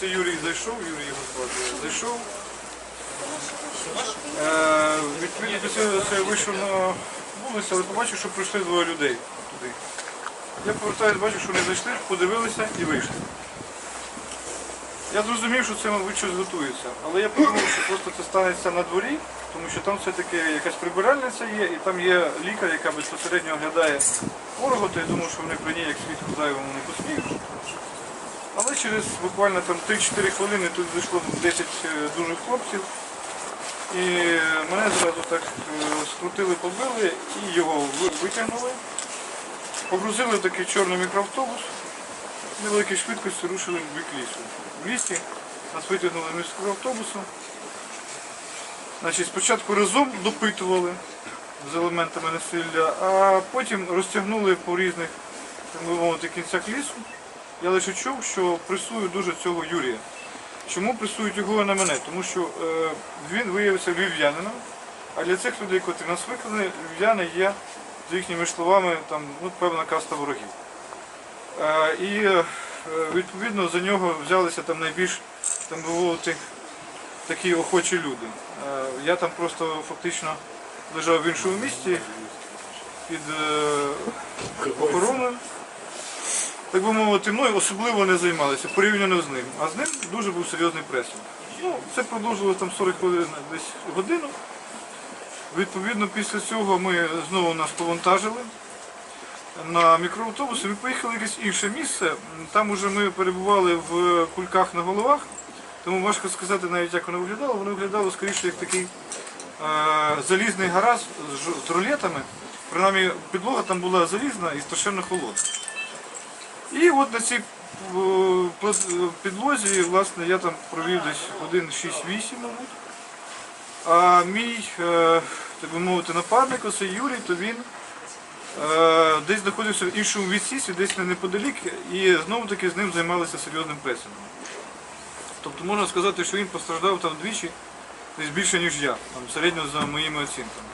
це Юрій зайшов, Юрій його звати, зайшов. Е, Відповідно після цього я вийшов на вулицю, але побачив, що прийшли двоє людей туди. Я повертаюсь, бачу, що вони зайшли, подивилися і вийшли. Я зрозумів, що це, мабуть, щось готується. Але я подумав, що просто це станеться на дворі, тому що там все-таки якась прибиральниця є, і там є лікар, яка безпосередньо оглядає ворога, то я думав, що вони при ній як свідку зайвому не посміють. Але через буквально там 3-4 хвилини тут зайшло 10 е, дуже хлопців. І мене зразу так е, скрутили, побили і його витягнули. Погрузили в такий чорний мікроавтобус. На великій швидкості рушили в бік лісу. В лісі нас витягнули з мікроавтобусу. Значить, спочатку разом допитували з елементами насилля, а потім розтягнули по різних так мовити, кінцях лісу. Я лише чув, що пресують дуже цього Юрія. Чому пресують його на мене? Тому що е, він виявився львів'янином, а для цих людей, котрі нас викликали, львів'яни є, за їхніми словами, там, ну, певна каста ворогів. Е, і е, відповідно за нього взялися там найбільш там, би мовити, такі охочі люди. Е, я там просто фактично лежав в іншому місті під е, охороною. Так би мовити, мною особливо не займалися порівняно з ним. А з ним дуже був серйозний пресинг. Ну, це продовжилося там 40 хвилин десь годину. Відповідно, після цього ми знову нас повантажили на мікроавтобус і ми поїхали в якесь інше місце. Там уже ми перебували в кульках на головах, тому важко сказати навіть, як воно виглядало. Воно виглядало скоріше як такий е, залізний гараж з рулетами. Принаймні підлога там була залізна і страшенно холодна. І от на цій е, підлозі, власне, я там провів десь годин 6-8, мабуть. А мій, е, так би мовити, напарник, оцей Юрій, то він е, десь знаходився в іншому відсісі, десь не неподалік, і знову таки з ним займалися серйозним пресингом. Тобто можна сказати, що він постраждав там двічі, десь більше, ніж я, там, середньо за моїми оцінками.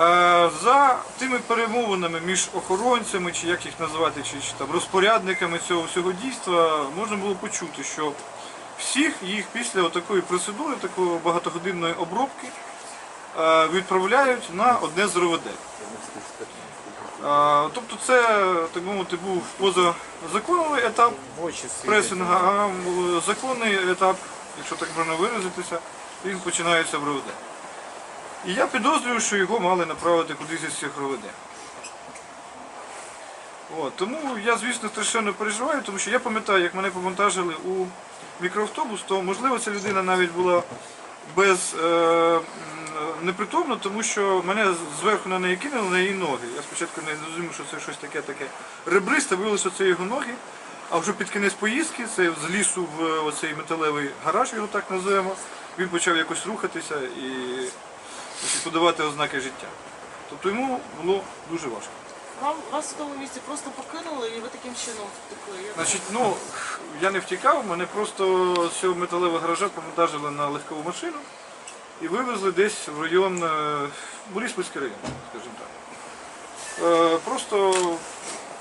Е, За тими перемовинами між охоронцями, чи як їх називати, чи, чи там розпорядниками цього всього дійства, можна було почути, що всіх їх після такої процедури, такої багатогодинної обробки, е, відправляють на одне з РОВД. Е, Тобто це, так мовити, був позазаконовий етап пресинга, а законний етап, якщо так можна виразитися, він починається в РОВД. І я підозрюю, що його мали направити кудись із цих РОВД. От, тому я, звісно, страшенно переживаю, тому що я пам'ятаю, як мене повантажили у мікроавтобус, то можливо ця людина навіть була без е, непритомна, тому що мене зверху на неї кинули на її ноги. Я спочатку не зрозумів, що це щось таке таке ребристе, виявилося, це його ноги. А вже під кінець поїздки, це з лісу в оцей металевий гараж, його так називаємо, він почав якось рухатися і подавати ознаки життя. Тобто йому було дуже важко. Вам вас в тому місці просто покинули і ви таким чином втекли. Я Значить, ну, я не втікав, мене просто з цього металевого гаража повантажили на легкову машину і вивезли десь в район е, Бориспільський район, скажімо так. Е, Просто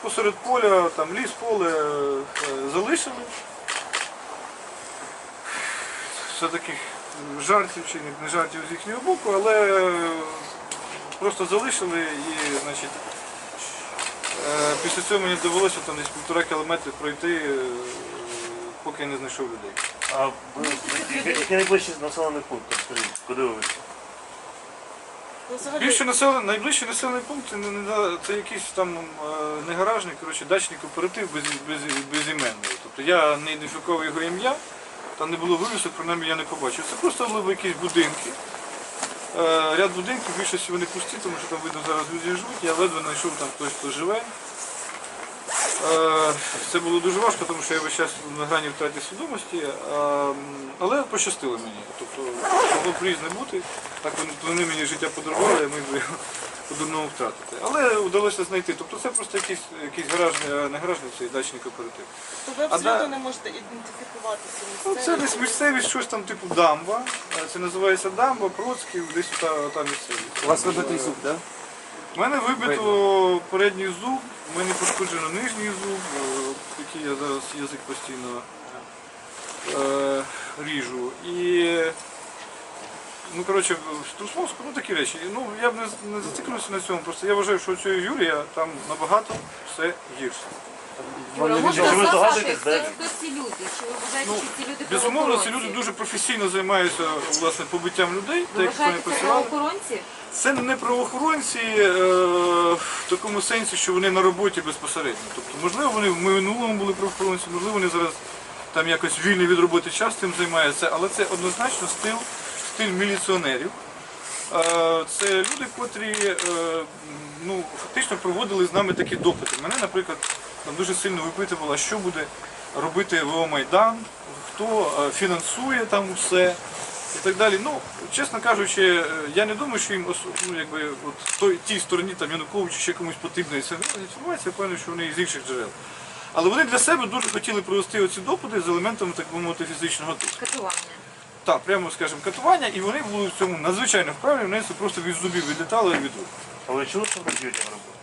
посеред поля, там ліс, поле е, залишили. Все таких жартів чи не жартів з їхнього боку, але е, просто залишили і, значить, Е, Після цього мені довелося там десь півтора кілометри пройти, е, поки я не знайшов людей. А ви- який- найближчий населений пункт, скажіть, куди ви вийшли? Більше населений, найближчий населений пункт це, не- це якийсь там е, не гаражний, коротше, дачний кооператив без, без, безіменний. Тобто я не ідентифікував його ім'я, там не було вивісок, принаймні я не побачив. Це просто були якісь будинки. Е, Ряд будинків, більшості вони пусті, тому що там видно зараз люди живуть. Я ледве знайшов там хтось, хто живе. Е, Це було дуже важко, тому що я весь час на грані втраті свідомості, е, але пощастило мені. Тобто могло б різне бути. Так вони, мені життя подарували, я міг би його по-дурному втратити. Але вдалося знайти. Тобто це просто якийсь, якийсь гаражний, а не гаражний, це дачний кооператив. то ви А абсолютно не можете ідентифікуватися Ну, місцеві. це десь місцевість, щось там типу дамба. Е, Це називається дамба, Процьків, десь та, та місцевість. У вас вибитий зуб, так? У мене вибито передній зуб, в мене пошкоджено нижній зуб, е, який я зараз язик постійно е, ріжу. І ну коротше, в струс ну такі речі. Ну я б не, не зациклювався на цьому, просто я вважаю, що у цього Юрія там набагато все гірше. Юра, Чи можна ви сказати, здогадуєтесь, хто, де? хто ці люди? Чи ви вважаєте, Ну, що ці люди Безумовно, ці люди дуже професійно займаються власне побиттям людей, Ви так як вони вважаєте, це працювали. правоохоронці? Це не правоохоронці е, в такому сенсі, що вони на роботі безпосередньо. Тобто, можливо, вони в минулому були правоохоронці, можливо, вони зараз там якось вільний від роботи час цим займаються, але це однозначно стиль, стиль міліціонерів. Е, Це люди, котрі е, ну, фактично проводили з нами такі допити. Мене, наприклад, дуже сильно випитувало, що буде робити ВО Майдан, хто е, фінансує там усе і так далі. Ну, чесно кажучи, я не думаю, що їм ну, якби, от, той, тій стороні там, Януковичу ще комусь потрібна ця інформація, я певний, що вони з інших джерел. Але вони для себе дуже хотіли провести оці допити з елементами, так би мовити, фізичного тиску. Так, прямо скажімо, катування, і вони були в цьому надзвичайно вправі, вони це просто від зубів відлітали і від рук. А ви чули, що ви з Юрієм робили?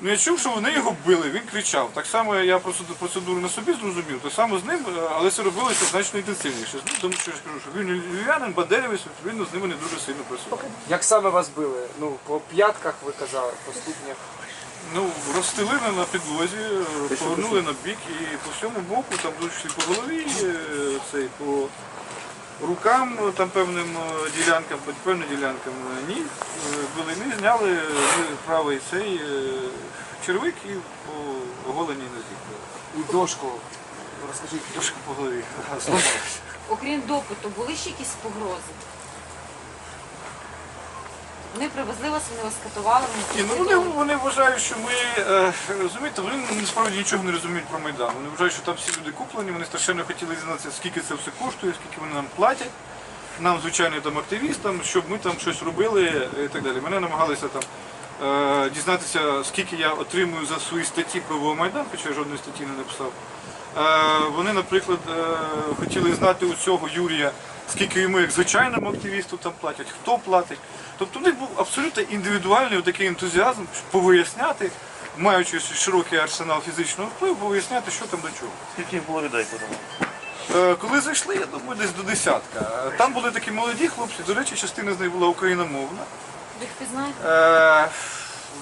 Ну я чув, що вони його били, він кричав. Так само я просто процедуру на собі зрозумів, так само з ним, е, але це робилося значно інтенсивніше. Ну, тому що я ж кажу, що він львів'янин, бандерівець, відповідно, з ними не дуже сильно працював. Як саме вас били? Ну, по п'ятках ви казали, по ступнях. Ну, розстелили на підлозі, е, повернули на бік і по всьому боку, там дійшли по голові, е, цей, по рукам, е, там певним е, ділянкам, певним ділянкам ні, були, ми зняли е, правий цей е, червик і по оголеній нозі. І дошку. Розкажіть. дошку по голові. Окрім допиту, були ще якісь погрози? Вони привезли вас, вони вас катували, Ні, ну вони, вони вважають, що ми е, розумієте, вони насправді нічого не розуміють про Майдан. Вони вважають, що там всі люди куплені, вони страшенно хотіли дізнатися, скільки це все коштує, скільки вони нам платять. Нам, звичайно, там активістам, щоб ми там щось робили і так далі. Мене намагалися там е, дізнатися, скільки я отримую за свої статті про Майдан, хоча я жодної статті не написав. Е, вони, наприклад, е, хотіли знати у цього Юрія, скільки йому як звичайному активісту там платять, хто платить. Тобто в них був абсолютно індивідуальний такий ентузіазм повиясняти, маючи широкий арсенал фізичного впливу, повиясняти, що там до чого. Скільки їх було людей потім? Е, Коли зайшли, я думаю, десь до десятка. Е, Там були такі молоді хлопці, до речі, частина з них була україномовна. Ви їх пізнаєте?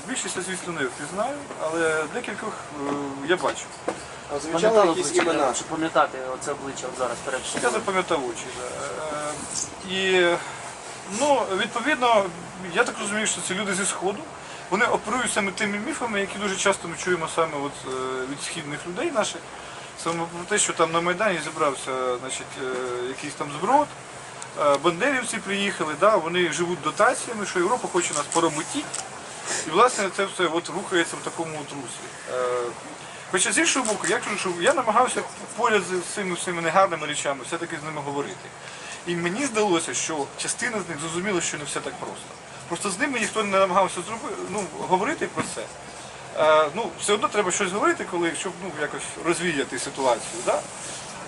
Більшість, я, звісно, не впізнаю, але декількох е, я бачу. А звучали Пам'ятали якісь обличчя, імена? щоб пам'ятати оце обличчя от зараз перед Я собою. запам'ятав очі. да. Е, І ну, відповідно, я так розумію, що це люди зі Сходу. Вони оперують саме тими міфами, які дуже часто ми чуємо саме от, е, від східних людей наших. Саме про те, що там на Майдані зібрався значить, е, якийсь там зброд, е, бандерівці приїхали, да, вони живуть дотаціями, що Європа хоче нас поработити. І власне це все от рухається в такому от. Е, Хоча з іншого боку, я кажу, що я намагався поряд з цими всіми негарними речами все-таки з ними говорити. І мені здалося, що частина з них зрозуміла, що не все так просто. Просто з ними ніхто не намагався зробити, ну, говорити про це. Е, ну, все одно треба щось говорити, коли, щоб ну, якось розвіяти ситуацію. Да?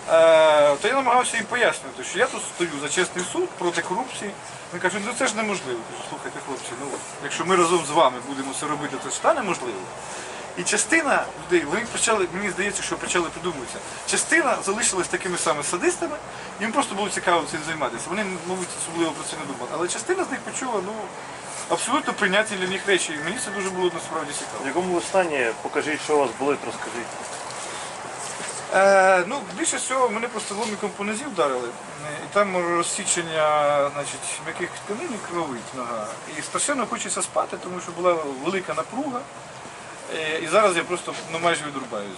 Е, то я намагався їм пояснювати, що я тут стою за чесний суд проти корупції. Вони кажуть, ну це ж неможливо. Кажу, слухайте, хлопці, ну якщо ми разом з вами будемо це робити, то стане можливо. І частина людей, вони почали, мені здається, що почали придумуватися. Частина залишилась такими самими садистами, їм просто було цікаво цим займатися. Вони, мабуть, особливо про це не думали. Але частина з них почула ну, абсолютно прийняті для них речі. І мені це дуже було насправді цікаво. В якому ви стані? Покажіть, що у вас болить, розкажіть. Е, ну, більше всього мене просто ломиком по нозі вдарили. І там розсічення значить, м'яких тканин і кровить нога. І страшенно хочеться спати, тому що була велика напруга. Е, І зараз я просто ну, майже відрубаюсь.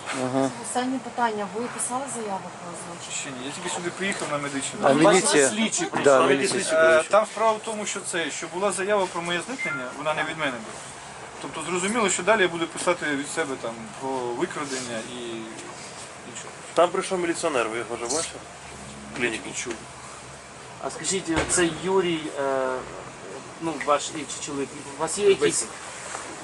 Останнє питання. Ви писали заяву про злочин? Ще ні. Я тільки сюди приїхав на медичну. А допомогу. міліція? Слідчі. Да, Там міліція. Е, Там справа в тому, що це, що була заява про моє зникнення, вона не від мене була. Тобто зрозуміло, що далі я буду писати від себе там про викрадення і. Там прийшов міліціонер, ви його вже бачили? Клініку. Нічого. А скажіть, це Юрій, е, ну ваш інший чоловік, у вас є якісь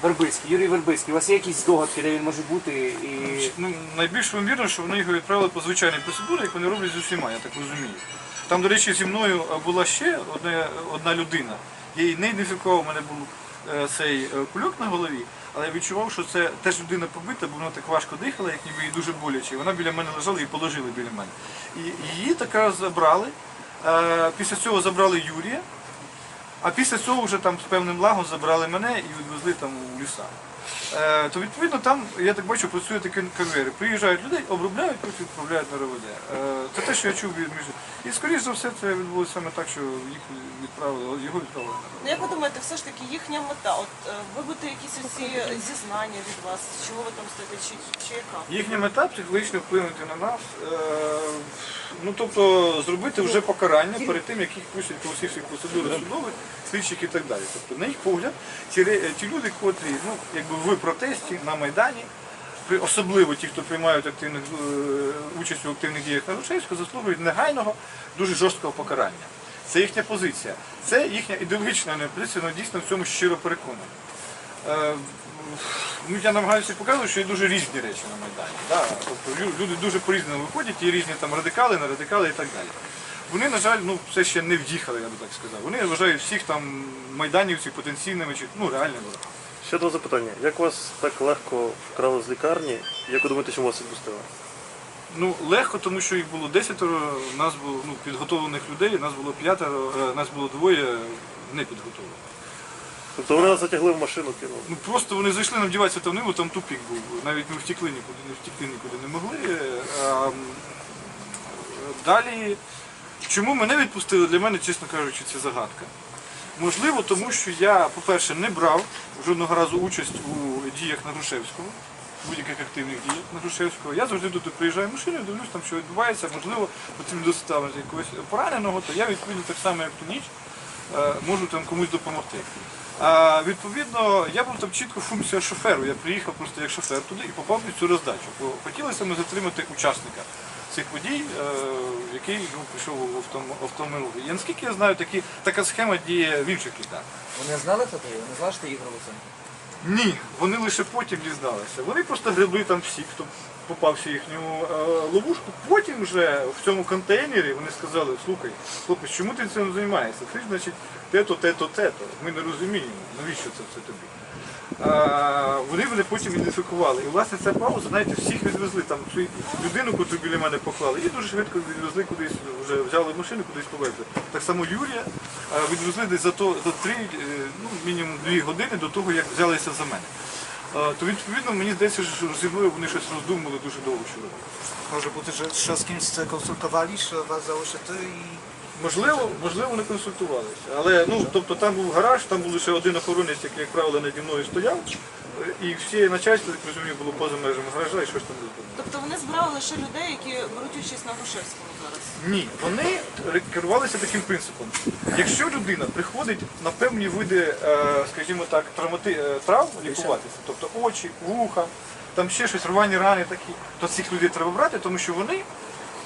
Вербицький, Юрій Вербицький, у вас є якісь здогадки, де він може бути і. Ну, найбільш ймовірно, що вони його відправили по звичайній процедурі, як вони роблять з усіма, я так розумію. Там, до речі, зі мною е, була ще одна, одна людина. Я її не ідентифікував, у мене був е, цей е, кульок на голові, але я відчував, що це теж людина побита, бо вона так важко дихала, як ніби їй дуже боляче. Вона біля мене лежала і положили біля мене. І її така забрали. Е, Після цього забрали Юрія, а після цього вже там з певним лагом забрали мене і відвезли там у ліса. Е, то відповідно там, я так бачу, працює такі конвейери. Приїжджають людей, обробляють, потім відправляють на РОВД. Е, це те, що я чув від між. І скоріш за все це відбулося саме так, що їх відправили, його відправили на Ну як ви думаєте, все ж таки їхня мета? От е, вибити якісь оці зізнання від вас, чого ви там стоїте, чи, чи яка? Їхня мета психологічно вплинути на нас. Ну тобто зробити вже покарання перед тим, як їх пустять по усіх всіх процедурах судових, слідчих і так далі. Тобто, на їх погляд, ті, ті люди, котрі ну, якби в протесті на Майдані, особливо ті, хто приймають активних, е, участь у активних діях на Грушевську, заслуговують негайного, дуже жорсткого покарання. Це їхня позиція. Це їхня ідеологічна позиція, вона дійсно в цьому щиро переконана. Е, Ну, я намагаюся показувати, що є дуже різні речі на Майдані. Да? Тобто люди дуже по-різному виходять, є різні там радикали, не радикали і так далі. Вони, на жаль, ну, все ще не в'їхали, я би так сказав. Вони вважають всіх там майданівців потенційними чи ну, реальними ворогами. Ще два запитання. Як вас так легко вкрали з лікарні? Як ви думаєте, чому вас відпустили? Ну, легко, тому що їх було десятеро, нас було ну, підготовлених людей, нас було п'ятеро, е, нас було двоє непідготовлених. Тобто вони вас затягли в машину, кинули. Ну просто вони зайшли нам вдіватися там небо, там тупік був. Навіть ми втекли нікуди, не втекти нікуди не могли. А, м, далі, чому мене відпустили, для мене, чесно кажучи, це загадка. Можливо, тому що я, по-перше, не брав жодного разу участь у діях на Грушевського, будь-яких активних діях на Грушевського. Я завжди туди приїжджаю машиною, дивлюсь там, що відбувається, можливо, потрібно доставити якогось пораненого, то я відповідно так само, як ту ніч, е, можу там комусь допомогти. А, відповідно, я був там чітко функція шоферу. Я приїхав просто як шофер туди і попав під цю роздачу. Бо хотілося ми затримати учасника цих подій, е, який ну, прийшов в автом- автомобіль. І наскільки я знаю, такі, така схема діє в інших літах. Вони знали, ти? Вони знали, що ти Ігор Луценко? Ні, вони лише потім дізналися. Вони просто гребли там всі, хто попався в їхню е, ловушку. Потім вже в цьому контейнері вони сказали, слухай, хлопець, чому ти цим займаєшся? Ти ж, значить, те-то, те-то, те-то. Ми не розуміємо, навіщо це все тобі. А, вони потім ідентифікували. І власне ця пауза, знаєте, всіх відвезли. Там людину, яку біля мене поклали, і дуже швидко відвезли кудись, вже взяли машину, кудись повезли. Так само Юрія відвезли десь за то за три, е, ну, мінімум дві години до того, як взялися за мене. То відповідно мені здається, що зі мною вони щось роздумували дуже довго робити. Może бути, що з кимось це консультували, що вас залишити і... Можливо, можливо, не консультувалися. Але ну, тобто там був гараж, там був лише один охоронець, який, як правило, наді мною стояв. І всі начальство, так розумію, було поза межами гаража і щось там розуміло. Тобто вони збирали лише людей, які беруть участь на Грушевському зараз. Ні, вони керувалися таким принципом. Якщо людина приходить на певні види, е, скажімо так, травмати, е, травм лікуватися, тобто очі, вуха, там ще щось, рвані рани такі, то цих людей треба брати, тому що вони,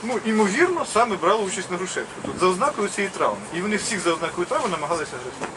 ну, імовірно, саме брали участь на Грушевську. Тут за ознакою цієї травми. І вони всіх за ознакою травми намагалися агресувати.